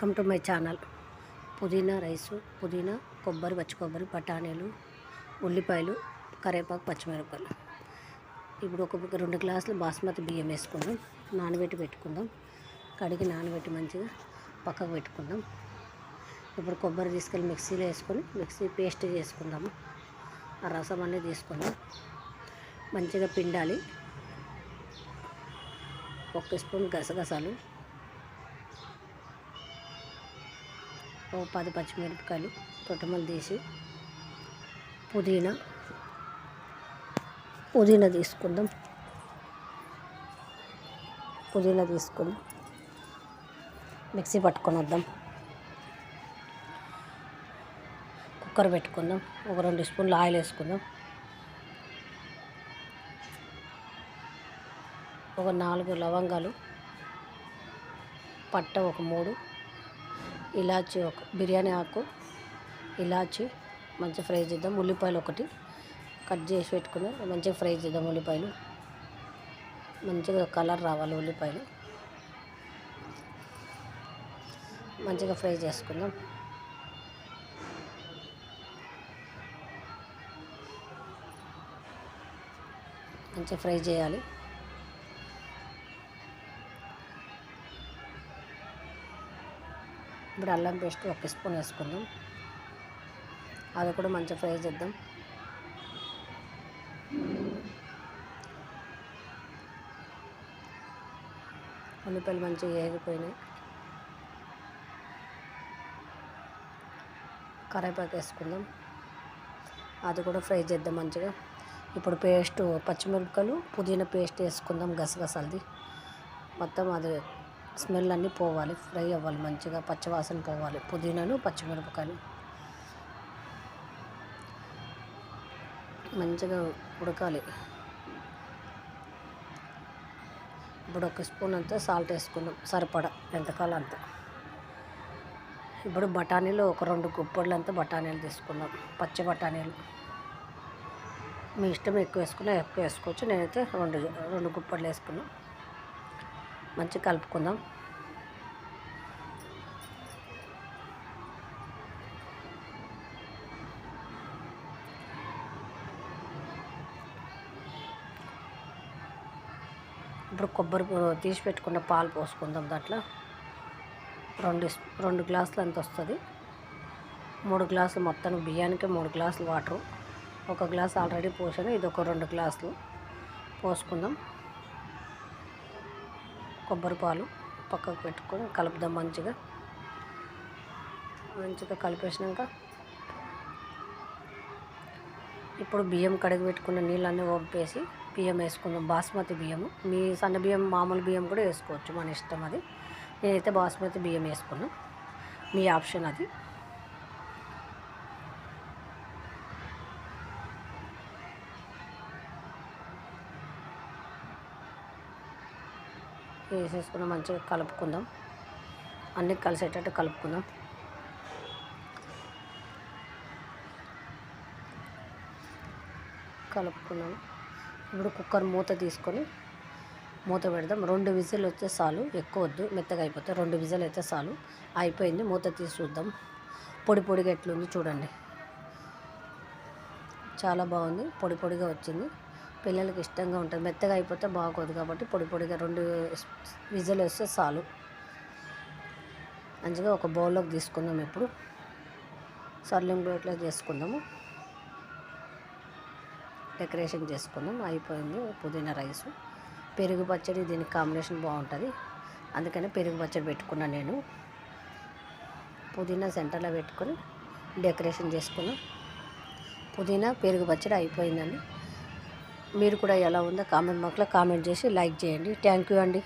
Welcome to my channel. పుదీనా rice పుదీనా కొబ్బరి పచ్చి కొబ్బరి బఠానీలు ఉల్లిపాయలు కరివేపాకు పచ్చిమిరపకాయలు. ఇప్పుడు ఒక రెండు గ్లాసులు బాస్మతి బియ్యం వేసుకుందాం. నానబెట్టి పెట్టుకుందాం. కడిగి నానబెట్టి మంచిగా పక్కకు పెట్టుకుందాం. ఇప్పుడు కొబ్బరి తీసుకెళ్ళి మిక్సీలో వేసుకొని మిక్సీ పేస్ట్ చేసుకుందాము. ఆ రసం అనేది తీసుకుందాం. మంచిగా పిండాలి. ఒక స్పూన్ గసగసాలు ఓ పది పచ్చిమిరపకాయలు పొట్టమలు తీసి పుదీనా పుదీనా తీసుకుందాం. పుదీనా తీసుకుందాం మిక్సీ పట్టుకొని వద్దాం. కుక్కర్ పెట్టుకుందాం. ఒక రెండు స్పూన్లు ఆయిల్ వేసుకుందాం. ఒక నాలుగు లవంగాలు పట్ట ఒక మూడు ఇలాచి ఒక బిర్యానీ ఆకు ఇలాచి మంచిగా ఫ్రై చేద్దాం. ఉల్లిపాయలు ఒకటి కట్ చేసి పెట్టుకుని మంచిగా ఫ్రై చేద్దాం ఉల్లిపాయలు. మంచిగా కలర్ రావాలి ఉల్లిపాయలు. మంచిగా ఫ్రై చేసుకుందాం. మంచిగా ఫ్రై చేయాలి. ఇప్పుడు అల్లం పేస్ట్ ఒక స్పూన్ వేసుకుందాం. అది కూడా మంచిగా ఫ్రై చేద్దాం. ఉల్లిపాయలు మంచిగా వేగిపోయినాయి కరేపాకు వేసుకుందాం. అది కూడా ఫ్రై చేద్దాం మంచిగా. ఇప్పుడు పేస్ట్ పచ్చిమిరపకాయలు పుదీనా పేస్ట్ వేసుకుందాం గసగసాలది మొత్తం అది స్మెల్ అన్నీ పోవాలి ఫ్రై అవ్వాలి మంచిగా పచ్చివాసన పోవాలి. పుదీనాను పచ్చిమిరపకాయలు. మంచిగా ఉడకాలి. ఇప్పుడు ఒక స్పూన్ అంతా సాల్ట్ వేసుకున్నాం సరిపడా ఎంతకాలం అంత. ఇప్పుడు బఠానీలు ఒక రెండు గుప్పళ్ళు అంతా బఠానీలు తీసుకున్నాం పచ్చి బఠానీలు. మీ ఇష్టం ఎక్కువ వేసుకున్నా ఎక్కువ వేసుకోవచ్చు. నేనైతే రెండు రెండు గుప్పళ్ళు వేసుకున్నాను మంచిగా కలుపుకుందాం. ఇప్పుడు కొబ్బరి తీసి పెట్టుకున్న పాలు పోసుకుందాం దాంట్లో. రెండు రెండు గ్లాసులు అంత వస్తుంది. మూడు గ్లాసులు మొత్తం బియ్యానికి మూడు గ్లాసులు వాటరు. ఒక గ్లాస్ ఆల్రెడీ పోసాను. ఇది ఒక రెండు గ్లాసులు. పోసుకుందాం. కొబ్బరి పాలు పక్కకు పెట్టుకొని కలుపుదాం మంచిగా. మంచిగా కలిపేసినాక ఇప్పుడు బియ్యం కడిగి పెట్టుకున్న నీళ్ళన్నీ వంపేసి బియ్యం వేసుకుందాం. బాస్మతి బియ్యం మీ సన్న బియ్యం మామూలు బియ్యం కూడా వేసుకోవచ్చు. మన ఇష్టం అది. నేనైతే బాస్మతి బియ్యం వేసుకున్నాను మీ ఆప్షన్ అది. వేసేసుకుని మంచిగా కలుపుకుందాం. అన్నీ కలిసేటట్టు కలుపుకుందాం. కలుపుకున్నాం. ఇప్పుడు కుక్కర్ మూత తీసుకొని మూత పెడదాం. రెండు విజిల్ వచ్చే చాలు. ఎక్కువ వద్దు. మెత్తగా అయిపోతే రెండు విజిల్ అయితే చాలు. అయిపోయింది. మూత తీసి చూద్దాం. పొడి పొడిగా ఎట్లుంది చూడండి. చాలా బాగుంది. పొడి పొడిగా వచ్చింది. పిల్లలకి ఇష్టంగా ఉంటుంది. మెత్తగా అయిపోతే బాగోదు కాబట్టి పొడి పొడిగా రెండు విజులు వేస్తే చాలు. మంచిగా ఒక బౌల్లోకి తీసుకుందాం ఇప్పుడు. సర్లింగ్ ప్లేట్లో చేసుకుందాము. డెకరేషన్ చేసుకుందాం. అయిపోయింది పుదీనా రైసు. పెరుగు పచ్చడి దీనికి కాంబినేషన్ బాగుంటుంది. అందుకని పెరుగు పచ్చడి పెట్టుకున్నాను నేను. పుదీనా సెంటర్లో పెట్టుకొని డెకరేషన్ చేసుకున్నాం. పుదీనా పెరుగు పచ్చడి అయిపోయిందండి. మీరు కూడా ఎలా ఉందో కామెంట్ బాక్స్లో కామెంట్ చేసి లైక్ చేయండి. థ్యాంక్ యూ అండి.